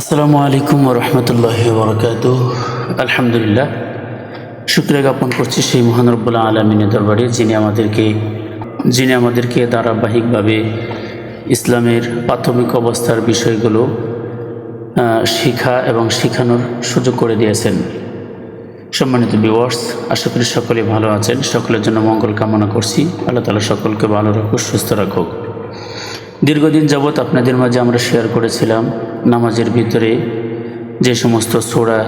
আসসালামু আলাইকুম রহমতুল্লাহ বরকাত। আলহামদুলিল্লাহ, শুক্রিয়া জ্ঞাপন করছি সেই মহান রব্বুল্লাহ আলমিনের দরবারে, যিনি আমাদেরকে যিনি আমাদেরকে ধারাবাহিকভাবে ইসলামের প্রাথমিক অবস্থার বিষয়গুলো শিখা এবং শিখানোর সুযোগ করে দিয়েছেন। সম্মানিত বিওয়ার্স আশা করি সকলে ভালো আছেন। সকলের জন্য মঙ্গল কামনা করছি। আল্লাহ তালা সকলকে ভালো রাখুক, সুস্থ রাখুক। দীর্ঘদিন যাবৎ আপনাদের মাঝে আমরা শেয়ার করেছিলাম নামাজের ভিতরে যে সমস্ত সোড়া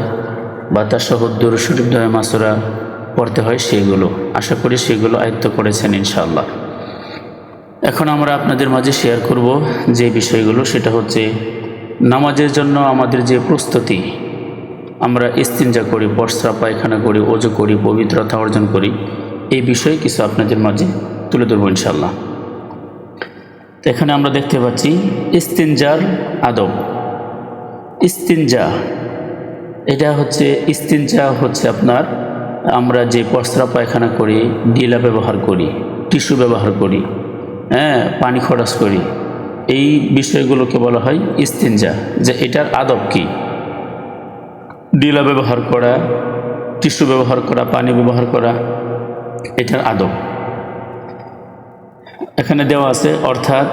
বা তাসাহদ্দুর শরীফ দয় মাসুরা পড়তে হয় সেগুলো। আশা করি সেগুলো আয়ত্ত করেছেন ইনশাআল্লাহ। এখন আমরা আপনাদের মাঝে শেয়ার করব যে বিষয়গুলো, সেটা হচ্ছে নামাজের জন্য আমাদের যে প্রস্তুতি, আমরা ইস্তিনজা করি, বর্ষা, পায়খানা করি অজু করি, পবিত্রতা অর্জন করি, এই বিষয়ে কিছু আপনাদের মাঝে তুলে ধরবো ইনশাআল্লাহ। তো এখানে আমরা দেখতে পাচ্ছি ইস্তিনজার আদব। ইস্তিনজা। এটা হচ্ছে, ইস্তিনজা হচ্ছে আপনার, আমরা যে পসরা পায়খানা করি, ডিলা ব্যবহার করি, টিস্যু ব্যবহার করি হ্যাঁ পানি খরচ করি, এই বিষয়গুলোকে বলা হয় ইস্তিনজা, যে এটার আদব কি? ডিলা ব্যবহার করা, টিস্যু ব্যবহার করা, পানি ব্যবহার করা, এটার আদব। এখানে দেওয়া আছে, অর্থাৎ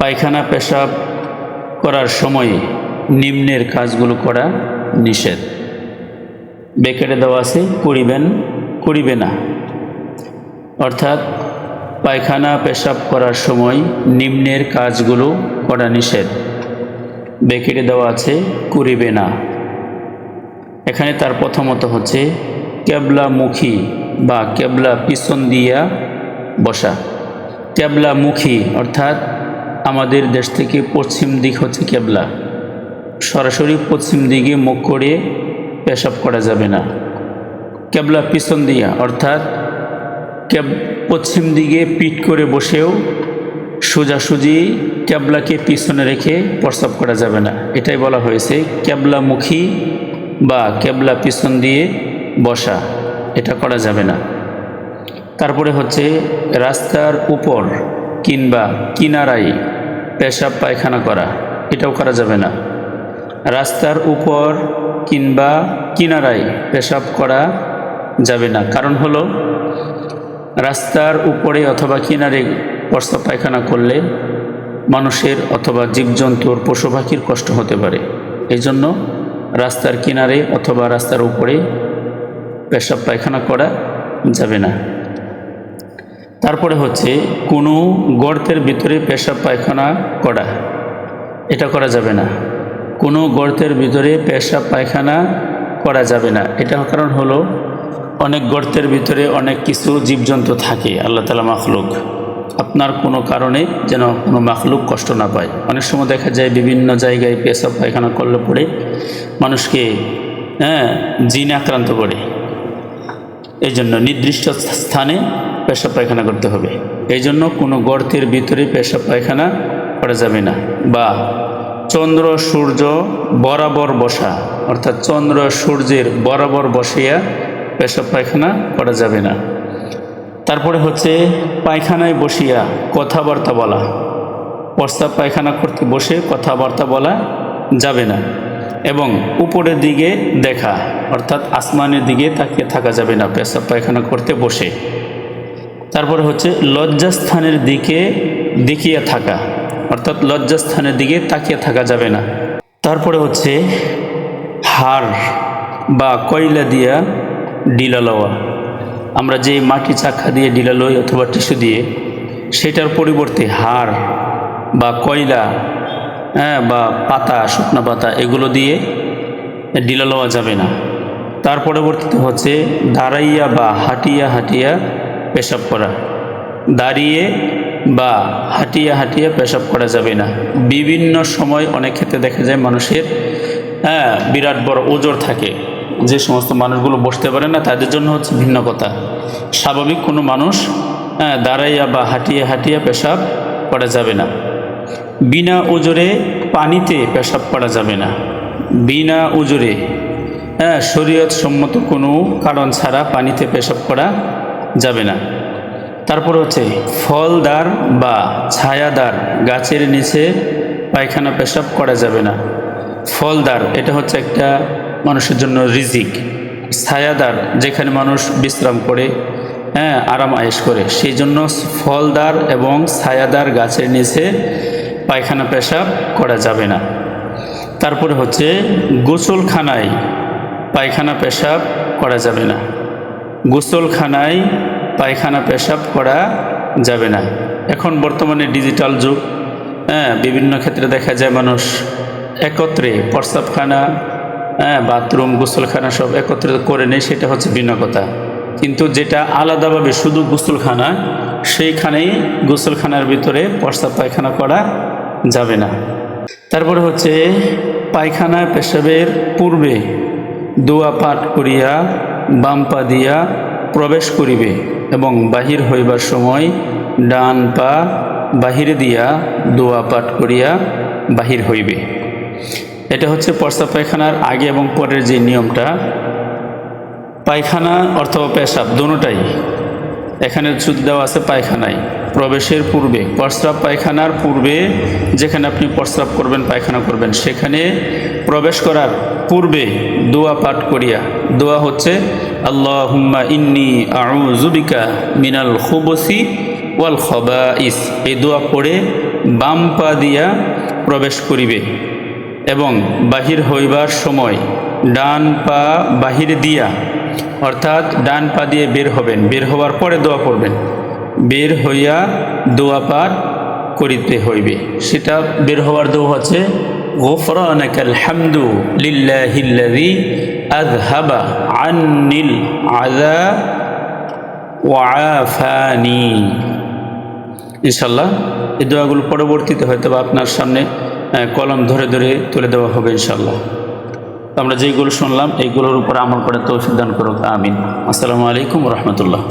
পায়খানা, পেশাব করার সময়ে নিম্নের কাজগুলো করা নিষেধ। বেকেটে দেওয়া আছে করিবেন করিবে না। অর্থাৎ পায়খানা, পেশাব করার সময় নিম্নের কাজগুলো করা নিষেধ। বেকেটে দেওয়া আছে করিবে না। এখানে তার প্রথমত হচ্ছে কেবলামুখী বা কেবলা পিছন দিয়া বসা। কেবলামুখী অর্থাৎ আমাদের দেশ থেকে পশ্চিম দিক হচ্ছে কেবলা। সরাসরি পশ্চিম দিকে মুখ করে পেশাব করা যাবে না। কেবলা পিছন দিয়া, অর্থাৎ পশ্চিম দিকে পিঠ করে বসেও সোজাসুজি ক্যাবলাকে পিছনে রেখে প্রস্রাব করা যাবে না। এটাই বলা হয়েছে ক্যাবলামুখী বা ক্যাবলা পিছন দিয়ে বসা। এটা করা যাবে না। তারপরে হচ্ছে রাস্তার উপর কিংবা কিনারায় পেশাব পায়খানা করা। এটাও করা যাবে না। রাস্তার উপর কিংবা কিনারায় পেশাব করা যাবে না। কারণ হলো, রাস্তার উপরে অথবা কিনারে প্রস্তাব পায়খানা করলে মানুষের অথবা জীবজন্তুর পশু পাখির কষ্ট হতে পারে। এই জন্য রাস্তার কিনারে অথবা রাস্তার উপরে পেশাব পায়খানা করা যাবে না। তারপরে হচ্ছে, কোনো গর্তের ভিতরে পেশাব পায়খানা করা। এটা করা যাবে না। কোনো গর্তের ভিতরে পেশাব পায়খানা করা যাবে না। এটা কারণ হলো অনেক গর্তের ভিতরে অনেক কিছু জীবজন্তু থাকে, আল্লাহ তালা মাখলুক। আপনার কোনো কারণে যেন কোনো মাখলুক কষ্ট না পায়। অনেক সময় দেখা যায় বিভিন্ন জায়গায় পেশাব পায়খানা করলে পরে মানুষকে হ্যাঁ জিন আক্রান্ত করে। এই জন্য নির্দিষ্ট স্থানে পেশাব পায়খানা করতে হবে। এই জন্য কোনো গর্তের ভিতরে পেশাব পায়খানা করা যাবে না বা চন্দ্র, সূর্য বরাবর বসা। অর্থাৎ চন্দ্র, সূর্যের বরাবর বসিয়া পেশাব পায়খানা করা যাবে না। তারপরে হচ্ছে পায়খানায় বসিয়া কথাবার্তা বলা। প্রস্তাব পায়খানা করতে বসে কথাবার্তা বলা যাবে না। এবং উপরের দিকে দেখা, অর্থাৎ আসমানের দিকে তাকিয়ে থাকা যাবে না পেশাব পায়খানা করতে বসে। তারপরে হচ্ছে লজ্জাস্থানের দিকে দেখিয়া থাকা। অর্থাৎ লজ্জাস্থানের দিকে তাকিয়ে থাকা যাবে না। তারপরে হচ্ছে হাড় বা কয়লা দিয়া ডিলা লওয়া। আমরা যে মাটি চাকা দিয়ে ডিলা লই অথবা টিস্যু দিয়ে, সেটার পরিবর্তে হাড় বা কয়লা হ্যাঁ বা পাতা, শুকনো পাতা, এগুলো দিয়ে ডিলা লওয়া যাবে না। তার পরবর্তীতে হচ্ছে দাঁড়াইয়া বা হাঁটিয়া হাঁটিয়া পেশাব করা। দাঁড়িয়ে বা হাঁটিয়া হাঁটিয়া পেশাব করা যাবে না। বিভিন্ন সময় অনেক ক্ষেত্রে দেখা যায় মানুষের হ্যাঁ বিরাট বড় ওজোর থাকে। যে সমস্ত মানুষগুলো বসতে পারে না, তাদের জন্য হচ্ছে ভিন্ন কথা। স্বাভাবিক কোনো মানুষ হ্যাঁ দাঁড়াইয়া বা হাঁটিয়ে হাঁটিয়া পেশাব করা যাবে না। বিনা ওজোরে পানিতে পেশাব করা যাবে না। বিনা ওজোরে হ্যাঁ শরীয়ত সম্মত কোনো কারণ ছাড়া পানিতে পেশাব করা যাবে না। তারপর হচ্ছে ফলদার বা ছায়াদার গাছের নিচে পায়খানা পেশাব করা যাবে না। ফলদার, এটা হচ্ছে একটা মানুষের জন্য রিজিক। ছায়াদার, যেখানে মানুষ বিশ্রাম করে হ্যাঁ আরাম আয়েশ করে, সেই জন্য ফলদার এবং ছায়াদার গাছের নিচে পায়খানা পেশাব করা যাবে না। তারপরে হচ্ছে গোসলখানায় পায়খানা পেশাব করা যাবে না। গোসলখানায় পায়খানা, পেশাব করা যাবে না। এখন বর্তমানে ডিজিটাল যুগ হ্যাঁ বিভিন্ন ক্ষেত্রে দেখা যায় মানুষ একত্রে প্রস্রাবখানা হ্যাঁ বাথরুম, গোসলখানা সব একত্রে করে নেয়, সেটা হচ্ছে কথা। কিন্তু যেটা আলাদাভাবে শুধু গোসলখানা, সেইখানেই গোসলখানার ভিতরে প্রস্রাব পায়খানা করা যাবে না। তারপরে হচ্ছে পায়খানা, পেশাবের পূর্বে দোয়া পাঠ করিয়া, বাম পা দিয়া প্রবেশ করিবে এবং বাহির হইবার সময় ডান পা বাহিরে দিয়া দোয়া পাঠ করিয়া বাহির হইবে। এটা হচ্ছে প্রস্তাব পায়খানার আগে এবং পরের যে নিয়মটা। পায়খানা অথবা পেশাব দুটাই। এখানে সুদ দেওয়া আছে পায়খানায়। প্রবেশের পূর্বে প্রস্রাব পায়খানার পূর্বে যেখানে আপনি প্রস্রাব করবেন, পায়খানা করবেন, সেখানে প্রবেশ করার পূর্বে দোয়া পাঠ করিয়া। দোয়া হচ্ছে আল্লাহ হুম্মা ইন্নি আউজুবিকা মিনাল খুবসি ওয়াল খবাইস। এই দোয়া পড়ে বাম পা দিয়া প্রবেশ করিবে এবং বাহির হইবার সময় ডান পা বাহিরে দিয়া, অর্থাৎ ডান পা দিয়ে বের হবেন। বের হওয়ার পরে দোয়া করবেন বের হইয়া দোয়া পাঠ করিতে হইবে। সেটা বের হওয়ার দোয়া হচ্ছে গোফরানাক আলহামদু লিল্লাহিল্লাযী ওয়াফানি ইনশাল্লাহ এই দোয়াগুলো পরবর্তীতে হয়তো বা আপনার সামনে কলম ধরে ধরে তুলে দেওয়া হবে ইনশাল্লাহ আমরা যেইগুলো শুনলাম, এইগুলোর উপর আমল করে তৌফিক দান করুক আমিন। আসসালামু আলাইকুম রহমতুল্লাহ।